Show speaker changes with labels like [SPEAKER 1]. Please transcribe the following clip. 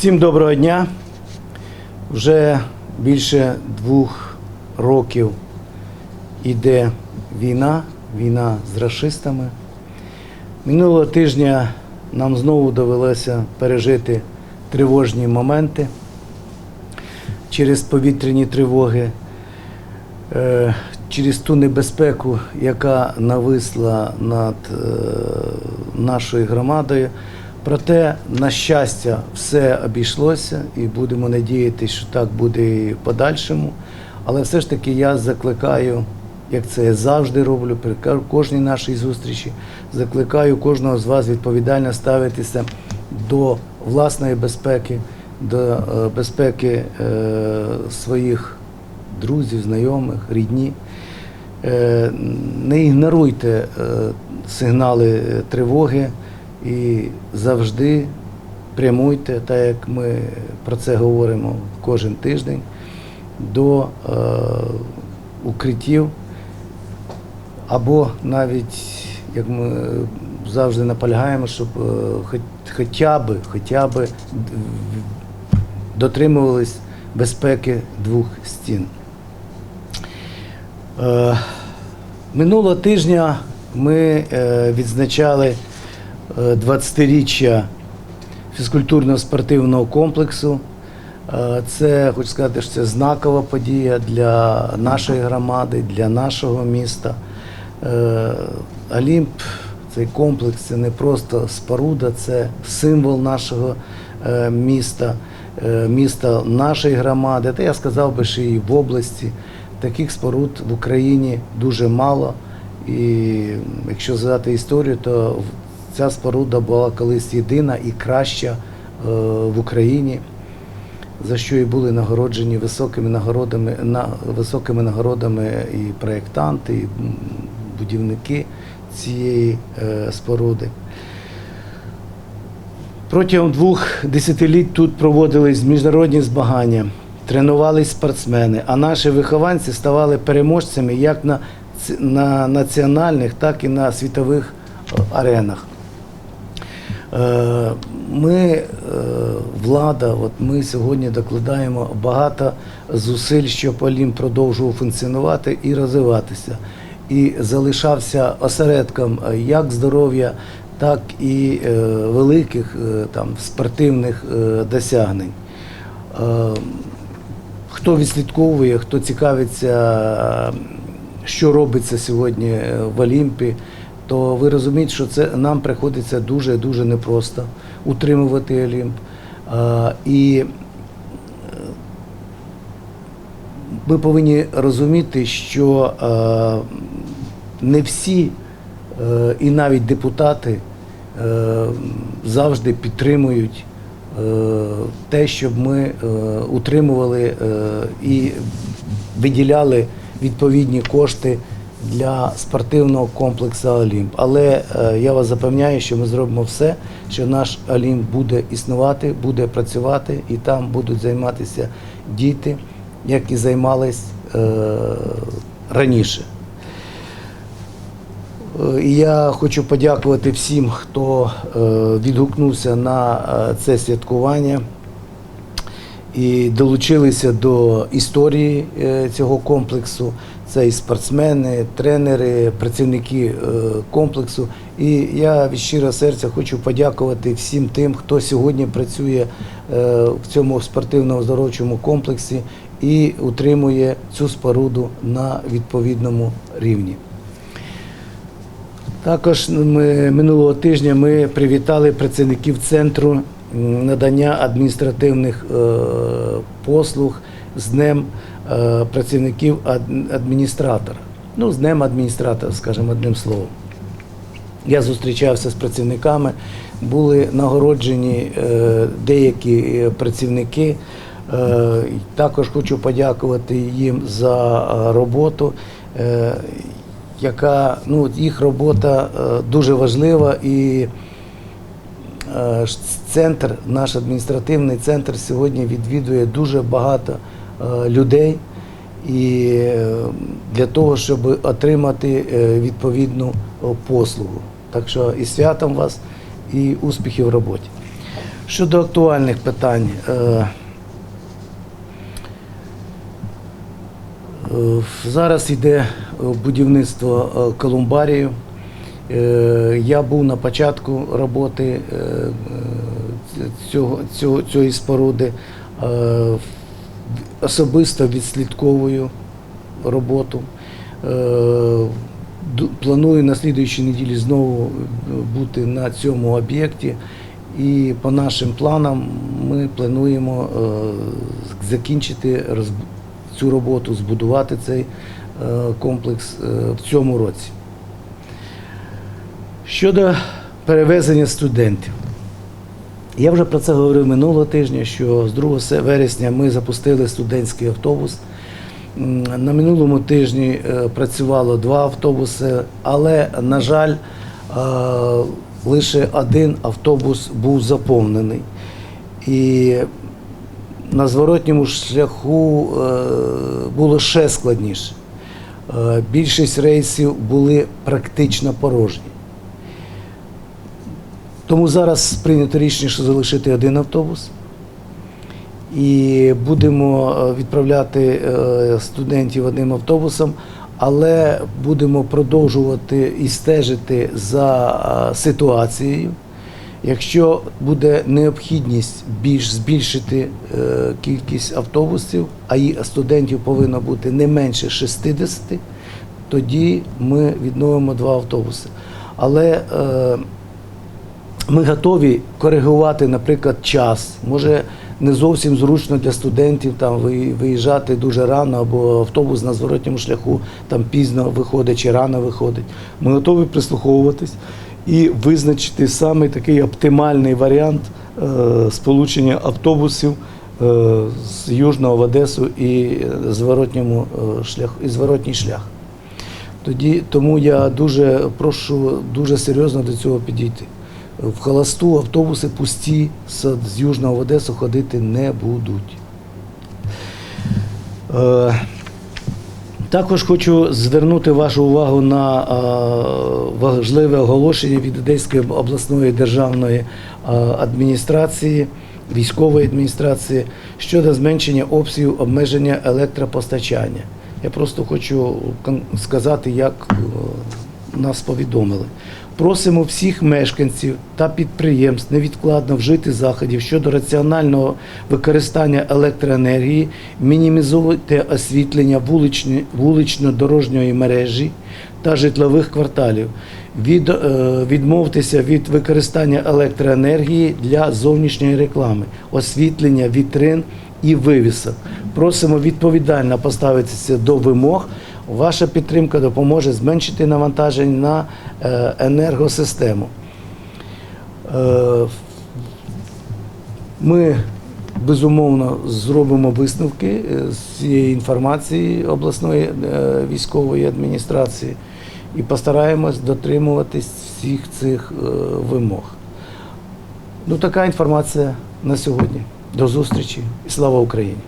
[SPEAKER 1] Всім доброго дня. Вже більше двох років іде війна, війна з расистами. Минулого тижня нам знову довелося пережити тривожні моменти через повітряні тривоги, е, через ту небезпеку, яка нависла над е, нашою громадою. Проте, на щастя, все обійшлося і будемо надіятися, що так буде і в подальшому. Але все ж таки я закликаю, як це я завжди роблю при кожній нашій зустрічі, закликаю кожного з вас відповідально ставитися до власної безпеки, до е, безпеки е, своїх друзів, знайомих, рідні. Е, Не ігноруйте сигнали тривоги і завжди прямуйте, так як ми про це говоримо кожен тиждень, до е, укриттів або навіть, як ми завжди наполягаємо, щоб е, хоч- хоча б, хоча б дотримувались безпеки двох стін. Е, Минулого тижня ми е, відзначали 20-річчя фізкультурно-спортивного комплексу. Е, Це, хочу сказати, що це знакова подія для нашої громади, для нашого міста. Е, Олімп, цей комплекс це не просто споруда, це символ нашого е, міста, міста нашої громади. Та я сказав би, що і в області. Таких споруд в Україні дуже мало. І якщо згадати історію, то ця споруда була колись єдина і краща е, в Україні, за що і були нагороджені високими нагородами, на, високими нагородами і проєктанти, і будівники цієї е, споруди. Протягом двох десятиліть тут проводились міжнародні змагання, тренувались спортсмени, а наші вихованці ставали переможцями як на, на національних, так і на світових е, аренах. Е, Ми, е, влада, от ми сьогодні докладаємо багато зусиль, щоб Олімп продовжував функціонувати і розвиватися. І залишався осередком е, як здоров'я, так і великих там, спортивних досягнень. Хто відслідковує, хто цікавиться, що робиться сьогодні в Олімпі, то ви розумієте, що це нам приходиться дуже дуже непросто утримувати Олімп. І е, ми повинні розуміти, що е, не всі, е, і навіть депутати, завжди підтримують те, щоб ми утримували і виділяли відповідні кошти для спортивного комплексу Олімп. Але е, я вас запевняю, що ми зробимо все, що наш Олімп буде існувати, буде працювати, і там будуть займатися діти, як і займались е, раніше. Е, І я хочу подякувати всім, хто відгукнувся на це святкування і долучилися до історії е, цього комплексу. Це і спортсмени, тренери, працівники е, комплексу. І я від щирого серця хочу подякувати всім тим, хто сьогодні працює е, в цьому спортивному здоровчому комплексі і утримує цю споруду на відповідному рівні. Також ми, минулого тижня ми привітали працівників центру надання адміністративних е, послуг з Днем е, працівників адміністратора. Ну, з Днем адміністратора, скажімо, одним словом. Я зустрічався з працівниками, були нагороджені е, деякі працівники. Також хочу подякувати їм за роботу, яка ну, їх робота дуже важлива і центр, наш адміністративний центр сьогодні відвідує дуже багато е, людей. І е, для того, щоб отримати е, відповідну послугу. Так що і святом вас, і успіхів в роботі. Щодо актуальних питань. е, е, Зараз йде е, будівництво е, колумбарію. Е, Я був на початку роботи е, цього, цього, цієї споруди. Е, Особисто відслідковую роботу. Планую на слідуючій неділі знову бути на цьому об'єкті. І по нашим планам ми плануємо закінчити цю роботу, збудувати цей комплекс в цьому році. Щодо перевезення студентів. Я вже про це говорив минулого тижня, що з 2 вересня ми запустили студентський автобус. На минулому тижні е, працювало два автобуси, але, на жаль, е, лише один автобус був заповнений. І на зворотньому шляху е, було ще складніше. Більшість рейсів були практично порожні. Тому зараз прийнято рішення, що залишити один автобус. І будемо е, відправляти е, студентів одним автобусом, але будемо продовжувати і стежити за е, ситуацією. Якщо буде необхідність більш збільшити кількість автобусів, а і студентів повинно бути не менше 60, тоді ми відновимо два автобуси. Але ми готові коригувати, наприклад, час. Може, не зовсім зручно для студентів там виїжджати дуже рано, або автобус на зворотньому шляху там пізно виходить чи рано виходить. Ми готові прислуховуватись і визначити саме такий оптимальний варіант е, сполучення автобусів е, з Южного в Одесу і е, зворотньому е, шлях, і зворотній шлях. Тоді, тому я дуже прошу дуже серйозно до цього підійти. В холосту автобуси пусті з, Южного Одесу ходити не будуть. Е, також хочу звернути вашу увагу на е, важливе оголошення від Одеської обласної державної е, адміністрації, військової адміністрації щодо зменшення обсягів обмеження електропостачання. Я просто хочу сказати, як е, нас повідомили. Просимо всіх мешканців та підприємств невідкладно вжити заходів щодо раціонального використання електроенергії, мінімізувати освітлення вулично-дорожньої мережі та житлових кварталів, від, е, відмовтеся від використання електроенергії для зовнішньої реклами, освітлення вітрин і вивісок. Просимо відповідально поставитися до вимог. Ваша підтримка допоможе зменшити навантаження на е, енергосистему. Е, Ми безумовно зробимо висновки е, з цієї інформації обласної військової адміністрації і постараємось дотримуватись всіх цих вимог. Ну, така інформація на сьогодні. До зустрічі і слава Україні!